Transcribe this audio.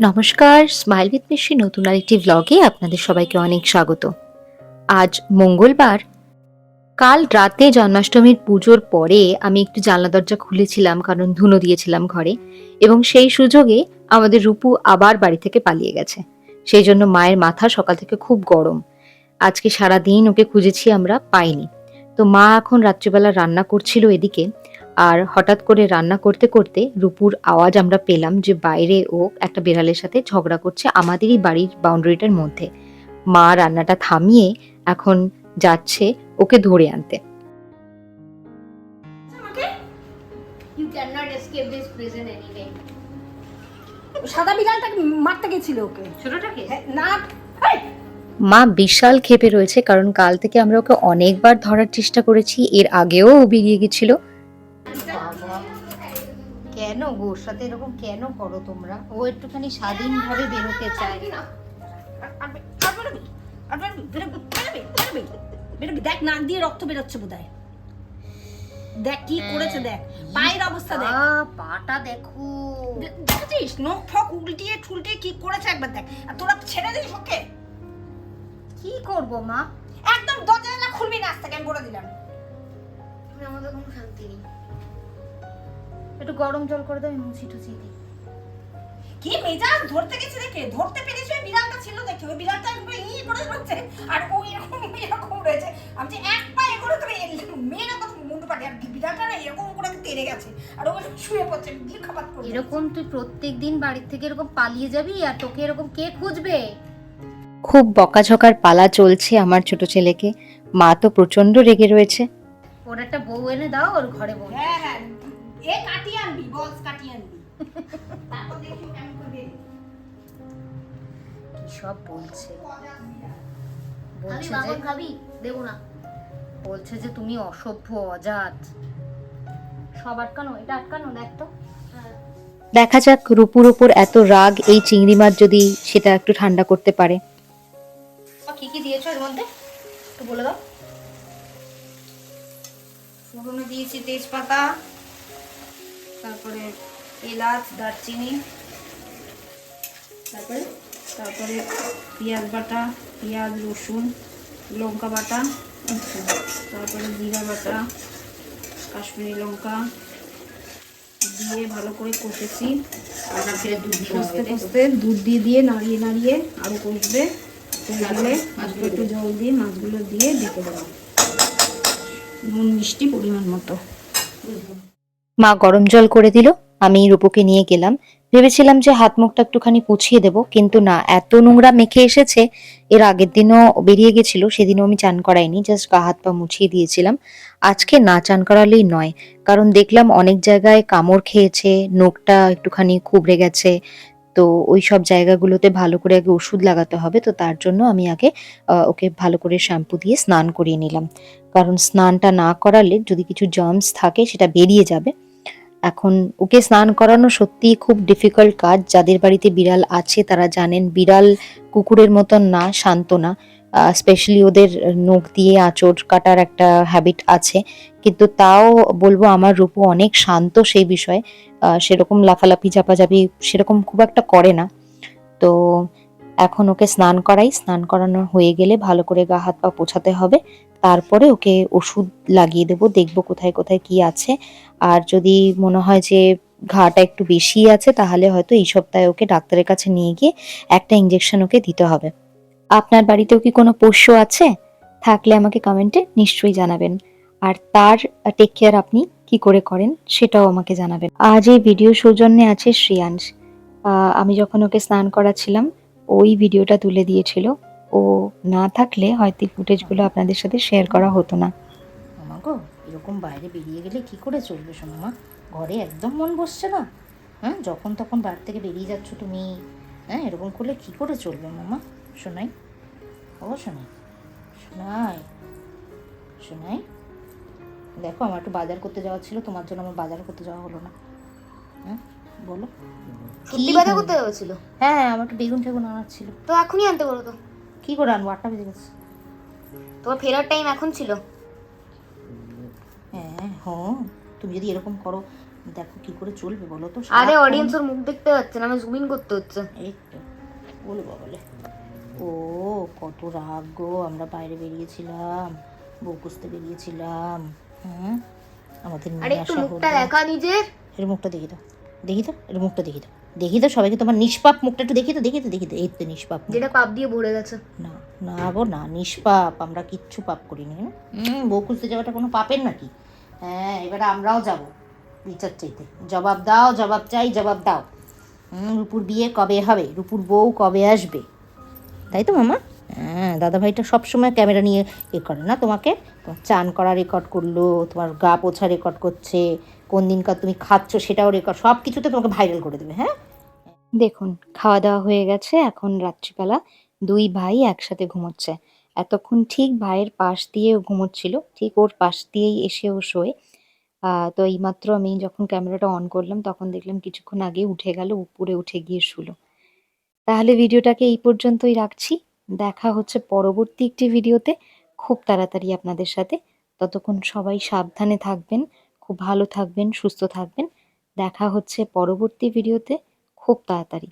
নমস্কার smile with মিশি নতুন আরেকটি ভ্লগে আপনাদের সবাইকে অনেক স্বাগত। আজ মঙ্গলবার, কাল রাতে জন্মাষ্টমীর পুজোর পরে আমি একটু জানলা দরজা খুলেছিলাম, কারণ ধুনো দিয়েছিলাম ঘরে, এবং সেই সুযোগে আমাদের রূপু আবার বাড়ি থেকে পালিয়ে গেছে। সেই জন্য মায়ের মাথা সকাল থেকে খুব গরম। আজকে সারা দিন ওকে খুঁজেছি আমরা পাইনি। তো মা এখন রাত্রিবেলা রান্না করছিল এদিকে আর হঠাৎ করে রান্না করতে করতে রূপুর আওয়াজ আমরা পেলাম যে বাইরে ও একটা বেড়ালের সাথে ঝগড়া করছে আমাদেরই বাড়ির বাউন্ডারিটার মধ্যে। মা রান্নাটা থামিয়ে এখন যাচ্ছে ওকে ধরে আনতে. সাদা বিড়ালটাকে মারতে গেছিল ওকে। ছোটটাকে? হ্যাঁ, না। এই, মা বিশাল ক্ষেপে রয়েছে কারণ কাল থেকে আমরা ওকে অনেকবার ধরার চেষ্টা করেছি এর আগেও ও বেরিয়ে গেছিল। কেন গো? ওর সাথে এরকম কেন করো তোমরা? ও একটুখানি স্বাধীনভাবে বেরোতে চায়। দেখ নাক দিয়ে রক্ত বেরোচ্ছে বোধহয়। দেখ কি করেছে দেখ। পায়ের অবস্থা দেখ। পাটা দেখো। দেখেছিস? নখ ফক উল্টিয়ে ঠুলটিয়ে কি করেছে একবার দেখ। আর তোরা ছেড়ে দিস ওকে কি করব মা? একদম দরজা জানলা খুলবি না আজ থেকে আমি বলে দিলাম। তুমি আমাদের কোনো শান্তি নেই। একটু গরম জল করে দাও আমি মুছি টুছি দিই। কি মেজাজ? ধরতে গেছে দেখে? ধরতে পেরেছে ওই বিড়ালটা ছিল দেখে। ওই বিড়ালটা একবার ই করে রয়েছে আর ও এরকম এরকম রয়েছে। আমি যে এক পা এগোলে তোর মেয়েরা কত মুন্ডু পাটি। আর বিড়ালটা না এরকম করে তেড়ে গেছে। আর ও শুয়ে পড়ছে করে এরকম তুই প্রত্যেক দিন বাড়ির থেকে এরকম পালিয়ে যাবি আর তোকে এরকম কে খুঁজবে? খুব বকাঝকার পালা চলছে আমার ছোট ছেলেকে। মা তো প্রচণ্ড রেগে রয়েছে। ওর একটা বউ এনে দাও ওর ঘরে বউ। হ্যাঁ হ্যাঁ। এ কাটিয়ে আনবি বলস কাটিয়ে আনবি। তারপর দেখি কেমন করবে কি সব বলছে। বলছে যে খাবি? দেবো না। বলছে যে তুমি অসভ্য অজাত। সব আটকানো এটা আটকানো দেখ তো। দেখা যাক রূপুর উপর এত রাগ এই চিংড়ি মাছ যদি সেটা একটু ঠান্ডা করতে পারে। কি দিয়েছ এর মধ্যে? একটু বলে দাও। ফোড়নে দিয়েছি তেজপাতা তারপরে এলাচ দারচিনি তারপরে তারপরে পেঁয়াজ বাটা পেঁয়াজ রসুন লঙ্কা বাটা তারপরে জিরা বাটা কাশ্মীরি লঙ্কা দিয়ে ভালো করে কষেছি। কষতে কষতে দুধ দিয়ে দিয়ে নাড়িয়ে নাড়িয়ে আরও কষবে। মাছগুলো একটু জল দিয়ে মাছগুলো দিয়ে দেবো নুন, মিষ্টি পরিমাণ মতো। মা গরম জল করে দিল। আমি রূপকে নিয়ে গেলাম। ভেবেছিলাম যে হাত মুখটা একটুখানি পুছিয়ে দেব, কিন্তু না, এত নোংরা মেখে এসেছে। এর আগের দিনও বেরিয়ে গেছিল, সেদিনও আমি চান করাইনি, জাস্ট গা হাত পা মুছিয়ে দিয়েছিলাম। আজকে না চান করালেই নয়, কারণ দেখলাম অনেক জায়গায় কামড় খেয়েছে নোকটা একটুখানি কুবড়ে গেছে তো ওই সব জায়গাগুলোতে ভালো করে আগে ওষুধ লাগাতে হবে। তো তার জন্য আমি আগে ওকে ভালো করে শ্যাম্পু দিয়ে স্নান করিয়ে নিলাম। কারণ স্নানটা না করালে যদি কিছু জার্মস থাকে সেটা বেরিয়ে যাবে। এখন ওকে স্নান করানো সত্যিই খুব ডিফিকাল্ট কাজ। যাদের বাড়িতে বিড়াল আছে তারা জানেন বিড়াল কুকুরের মতন না, শান্ত না। স্পেশালি ওদের নখ দিয়ে আঁচড় কাটার একটা হ্যাবিট আছে। কিন্তু তাও বলব আমার রূপু অনেক শান্ত সেই বিষয়ে। সেরকম লাফালাফি চাপাচাপি সেরকম খুব একটা করে না। তো এখন ওকে স্নান করাই। স্নান করানো হয়ে গেলে ভালো করে গা, হাত পা পোছাতে হবে। তারপরে ওকে ওষুধ লাগিয়ে দেবো। দেখব কোথায় কোথায় কি আছে। আর যদি মনে হয় যে ঘাটা একটু বেশি আছে, তাহলে হয়তো এই সপ্তাহে ওকে ডাক্তারের কাছে নিয়ে গিয়ে একটা ইঞ্জেকশন ওকে দিতে হবে। আপনার বাড়িতেও কি কোনো পোষ্য আছে? থাকলে আমাকে কমেন্টে নিশ্চয়ই জানাবেন। আর তার টেক কেয়ার আপনি কি করে করেন সেটাও আমাকে জানাবেন। আজ এই ভিডিও সৌজন্যে আছে শ্রেয়াংশ। আমি যখন ওকে স্নান করাচ্ছিলাম, ওই ভিডিওটা তুলে দিয়েছিল। ও না থাকলে হয়তো ফুটেজগুলো আপনাদের সাথে শেয়ার করা হতো না। গো, এরকম বাইরে বেরিয়ে গেলে কি করে চলবে সোনামা ঘরে একদম মন বসছে না। হ্যাঁ যখন তখন বাড়ি থেকে বেরিয়ে যাচ্ছ তুমি। হ্যাঁ এরকম করলে কি করে চলবে মামা? শোনাই। ও শোনাই শোনাই? শোনাই দেখো আমার একটু বাজার করতে যাওয়া ছিল তোমার জন্য আমার বাজার করতে যাওয়া হলো না। হ্যাঁ বলো। সত্যি বাজার করতে যাচ্ছিল হ্যাঁ হ্যাঁ আমার একটু বেগুন টেগুন আনার ছিল। তো এখনই আনতে বলো তো। কি করে আনব? আটটা বেজে গেছে। তোমার ফেরার টাইম এখন ছিল? হ্যাঁ হ্যাঁ তুমি যদি এরকম করো দেখো কি করে চলবে বলো তো। আরে সারাক্ষণ- অডিয়েন্স ওর মুখ দেখতে পাচ্ছে না আমি জুম ইন করতে হচ্ছে। এই তো বলে বলে। ও কত রাগ গো আমরা বাইরে বেরিয়েছিলাম বউ কুসতে বেরিয়েছিলাম হ্যাঁ আমাদের আরে একটু মুখটা দেখা নিজের। এর মুখটা দেখি তো দেখি তো এর মুখটা দেখি তো দেখি তো সবাইকে তোমার নিষ্পাপ মুখটা একটু দেখি তো দেখি তো দেখি তো এই তো নিষ্পাপ যেটা পাপ দিয়ে ভরে গেছে। না না গো না নিষ্পাপ আমরা কিচ্ছু পাপ করিনি হ্যাঁ হুম, বউ খুঁজতে যাওয়াটা কোনো পাপের নাকি? হ্যাঁ এবারে আমরাও যাব বিচার চাইতে। জবাব দাও জবাব চাই জবাব দাও। হুম, রুপুর বিয়ে কবে হবে? রুপুর বউ কবে আসবে? তাই তো, মামা? হ্যাঁ দাদা দাদাভাইটা সবসময় ক্যামেরা নিয়ে এ করে না তোমাকে? তোমার চান করা রেকর্ড করল, তোমার গা পোছা রেকর্ড করছে, কোন দিনকার তুমি খাচ্ছ সেটাও রেকর্ড সব কিছুতে তোমাকে ভাইরাল করে দেবে হ্যাঁ? দেখুন, খাওয়া দাওয়া হয়ে গেছে, এখন রাত্রিবেলা দুই ভাই একসাথে ঘুমোচ্ছে। এতক্ষণ ঠিক ভাইয়ের পাশ দিয়ে ঘুমোচ্ছিল, ঠিক ওর পাশ দিয়েই এসে ও শোয়। তো এইমাত্র আমি যখন ক্যামেরাটা অন করলাম, তখন দেখলাম কিছুক্ষণ আগে উঠে গেল, উপরে উঠে গিয়ে শুলো। তাহলে ভিডিওটাকে এই পর্যন্তই রাখছি। দেখা হচ্ছে পরবর্তী একটি ভিডিওতে। খুব তাড়াতাড়ি আপনাদের সাথে। ততক্ষণ সবাই সাবধানে থাকবেন, খুব ভালো থাকবেন, সুস্থ থাকবেন। দেখা হচ্ছে পরবর্তী ভিডিওতে। খুব তাড়াতাড়ি।